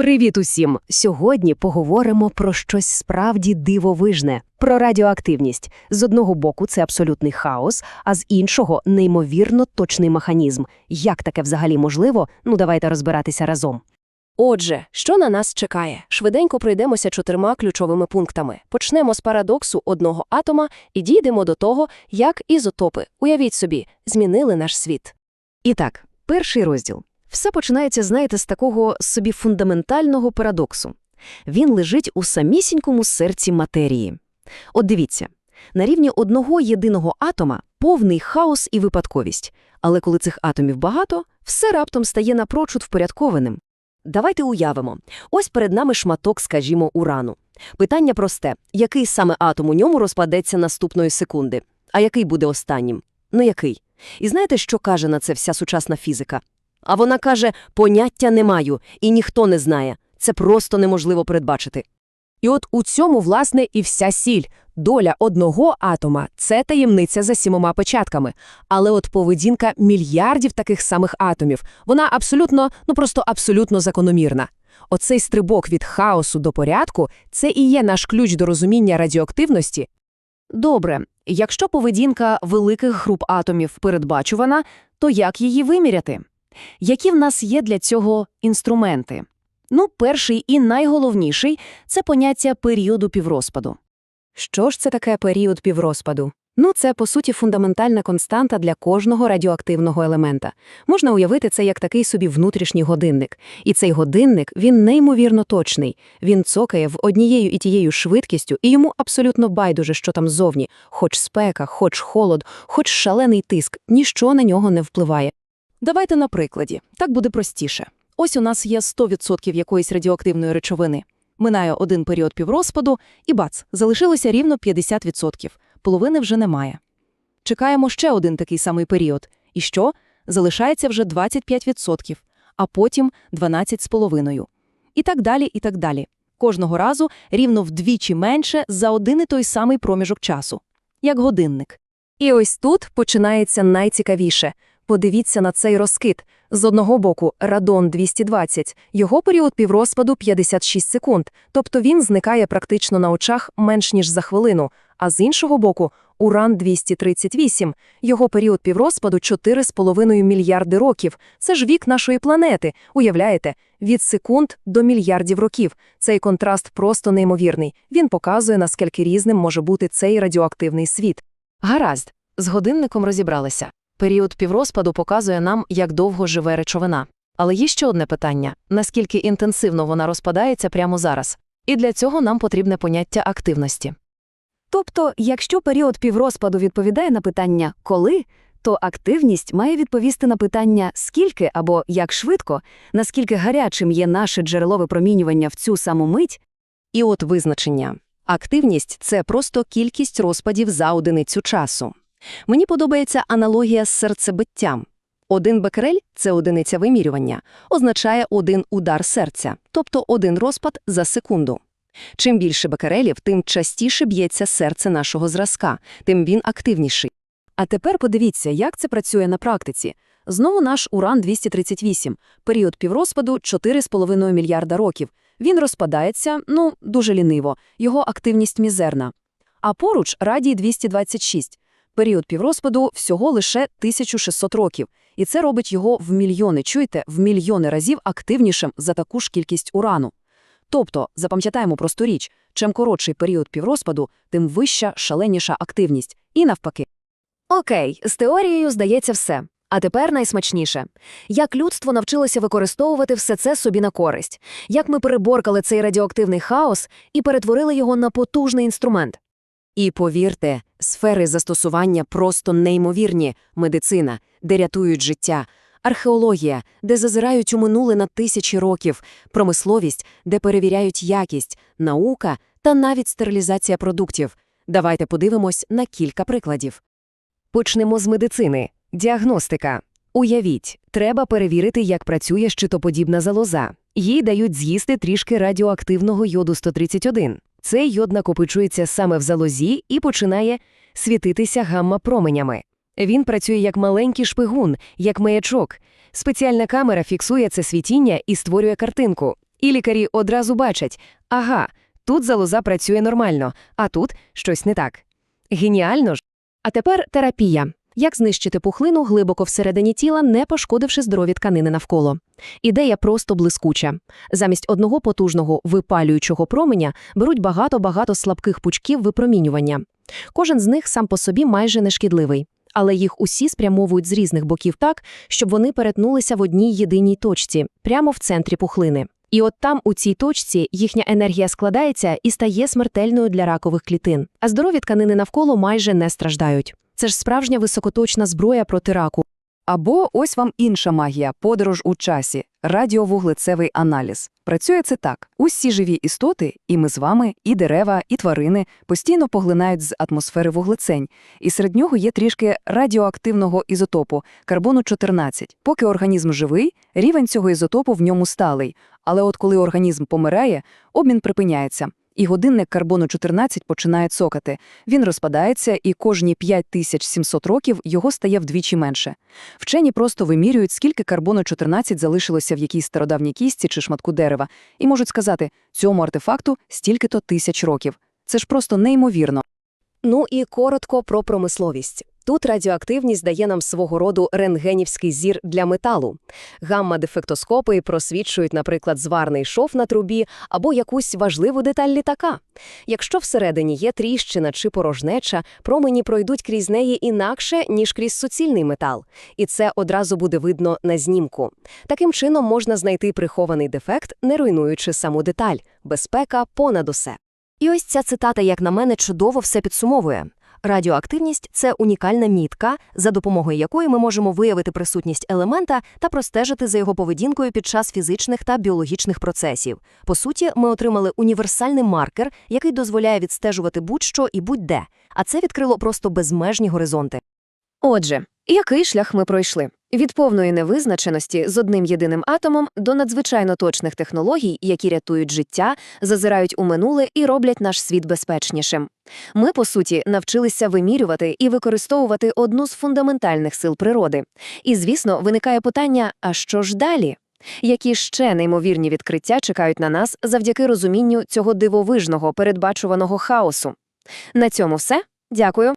Привіт усім! Сьогодні поговоримо про щось справді дивовижне про радіоактивність. З одного боку, це абсолютний хаос, а з іншого неймовірно точний механізм. Як таке взагалі можливо? Ну давайте розбиратися разом. Отже, що на нас чекає? Швиденько пройдемося чотирма ключовими пунктами. Почнемо з парадоксу одного атома і дійдемо до того, як ізотопи, уявіть собі, змінили наш світ. І так, перший розділ. Все починається, знаєте, з такого собі фундаментального парадоксу. Він лежить у самісінькому серці матерії. От дивіться, на рівні одного єдиного атома повний хаос і випадковість, але коли цих атомів багато, все раптом стає напрочуд впорядкованим. Давайте уявимо. Ось перед нами шматок, скажімо, урану. Питання просте. Який саме атом у ньому розпадеться наступної секунди? А який буде останнім? Ну який? І знаєте, що каже на це вся сучасна фізика? А вона каже, поняття не маю, і ніхто не знає. Це просто неможливо передбачити. І от у цьому, власне, і вся сіль. Доля одного атома це таємниця за сімома початками. Але от поведінка мільярдів таких самих атомів, вона абсолютно, ну просто абсолютно закономірна. Оцей стрибок від хаосу до порядку це і є наш ключ до розуміння радіоактивності. Добре, якщо поведінка великих груп атомів передбачувана, то як її виміряти? Які в нас є для цього інструменти? Ну, перший і найголовніший це поняття періоду піврозпаду. Що ж це таке період піврозпаду? Ну, це, по суті, фундаментальна константа для кожного радіоактивного елемента. Можна уявити це як такий собі внутрішній годинник. І цей годинник, він неймовірно точний. Він цокає в однією і тією швидкістю, і йому абсолютно байдуже, що там зовні. Хоч спека, хоч холод, хоч шалений тиск, ніщо на нього не впливає. Давайте на прикладі. Так буде простіше. Ось у нас є 100% якоїсь радіоактивної речовини. Минає один період піврозпаду, і бац, залишилося рівно 50%. Половини вже немає. Чекаємо ще один такий самий період. І що? Залишається вже 25%, а потім 12,5%. І так далі, і так далі. Кожного разу рівно вдвічі менше за один і той самий проміжок часу. Як годинник. І ось тут починається найцікавіше. Подивіться на цей розкид. З одного боку радон 220, його період піврозпаду 56 секунд, тобто він зникає практично на очах менш ніж за хвилину, а з іншого боку уран 238, його період піврозпаду 4,5 мільярди років. Це ж вік нашої планети, уявляєте, від секунд до мільярдів років. Цей контраст просто неймовірний. Він показує, наскільки різним може бути цей радіоактивний світ. Гаразд, з годинником розібралися. Період піврозпаду показує нам, як довго живе речовина. Але є ще одне питання наскільки інтенсивно вона розпадається прямо зараз. І для цього нам потрібне поняття активності. Тобто, якщо період піврозпаду відповідає на питання «коли», то активність має відповісти на питання «скільки» або «як швидко», наскільки гарячим є наше джерело випромінювання в цю саму мить. І от визначення. Активність це просто кількість розпадів за одиницю часу. Мені подобається аналогія з серцебиттям. Один бекерель – це одиниця вимірювання, означає один удар серця, тобто один розпад за секунду. Чим більше бекерелів, тим частіше б'ється серце нашого зразка, тим він активніший. А тепер подивіться, як це працює на практиці. Знову наш уран-238, період піврозпаду 4,5 мільярда років. Він розпадається, ну, дуже ліниво, його активність мізерна. А поруч радій-226, період піврозпаду всього лише 1600 років, і це робить його в мільйони, чуєте, в мільйони разів активнішим за таку ж кількість урану. Тобто, запам'ятаємо просту річ, чим коротший період піврозпаду, тим вища, шаленіша активність. І навпаки. Окей, з теорією здається все. А тепер найсмачніше. Як людство навчилося використовувати все це собі на користь, як ми переборкали цей радіоактивний хаос і перетворили його на потужний інструмент. І повірте, сфери застосування просто неймовірні медицина, де рятують життя, археологія, де зазирають у минуле на тисячі років, промисловість, де перевіряють якість, наука та навіть стерилізація продуктів. Давайте подивимось на кілька прикладів. Почнемо з медицини. Діагностика. Уявіть, треба перевірити, як працює щитоподібна залоза. Їй дають з'їсти трішки радіоактивного йоду 131. Цей йод накопичується саме в залозі і починає світитися гамма-променями. Він працює як маленький шпигун, як маячок. Спеціальна камера фіксує це світіння і створює картинку. І лікарі одразу бачать, ага, тут залоза працює нормально, а тут щось не так. Геніально ж. А тепер терапія. Як знищити пухлину глибоко всередині тіла, не пошкодивши здорові тканини навколо. Ідея просто блискуча. Замість одного потужного випалюючого променя беруть багато-багато слабких пучків випромінювання. Кожен з них сам по собі майже нешкідливий, але їх усі спрямовують з різних боків так, щоб вони перетнулися в одній єдиній точці, прямо в центрі пухлини. І от там, у цій точці, їхня енергія складається і стає смертельною для ракових клітин, а здорові тканини навколо майже не страждають. Це ж справжня високоточна зброя проти раку. Або ось вам інша магія – подорож у часі, радіовуглецевий аналіз. Працює це так. Усі живі істоти, і ми з вами, і дерева, і тварини, постійно поглинають з атмосфери вуглецень, і серед нього є трішки радіоактивного ізотопу – карбону-14. Поки організм живий, рівень цього ізотопу в ньому сталий. Але от коли організм помирає, обмін припиняється. І годинник карбону-14 починає цокати. Він розпадається, і кожні 5700 років його стає вдвічі менше. Вчені просто вимірюють, скільки карбону-14 залишилося в якійсь стародавній кістці чи шматку дерева, і можуть сказати, цьому артефакту стільки-то тисяч років. Це ж просто неймовірно. Ну і коротко про промисловість. Тут радіоактивність дає нам свого роду рентгенівський зір для металу. Гамма-дефектоскопи просвічують, наприклад, зварний шов на трубі або якусь важливу деталь літака. Якщо всередині є тріщина чи порожнеча, промені пройдуть крізь неї інакше, ніж крізь суцільний метал. І це одразу буде видно на знімку. Таким чином можна знайти прихований дефект, не руйнуючи саму деталь. Безпека понад усе. І ось ця цитата, як на мене, чудово все підсумовує. Радіоактивність це унікальна мітка, за допомогою якої ми можемо виявити присутність елемента та простежити за його поведінкою під час фізичних та біологічних процесів. По суті, ми отримали універсальний маркер, який дозволяє відстежувати будь-що і будь-де, а це відкрило просто безмежні горизонти. Отже, який шлях ми пройшли? Від повної невизначеності з одним єдиним атомом до надзвичайно точних технологій, які рятують життя, зазирають у минуле і роблять наш світ безпечнішим. Ми, по суті, навчилися вимірювати і використовувати одну з фундаментальних сил природи. І, звісно, виникає питання: а що ж далі? Які ще неймовірні відкриття чекають на нас завдяки розумінню цього дивовижного передбачуваного хаосу? На цьому все. Дякую.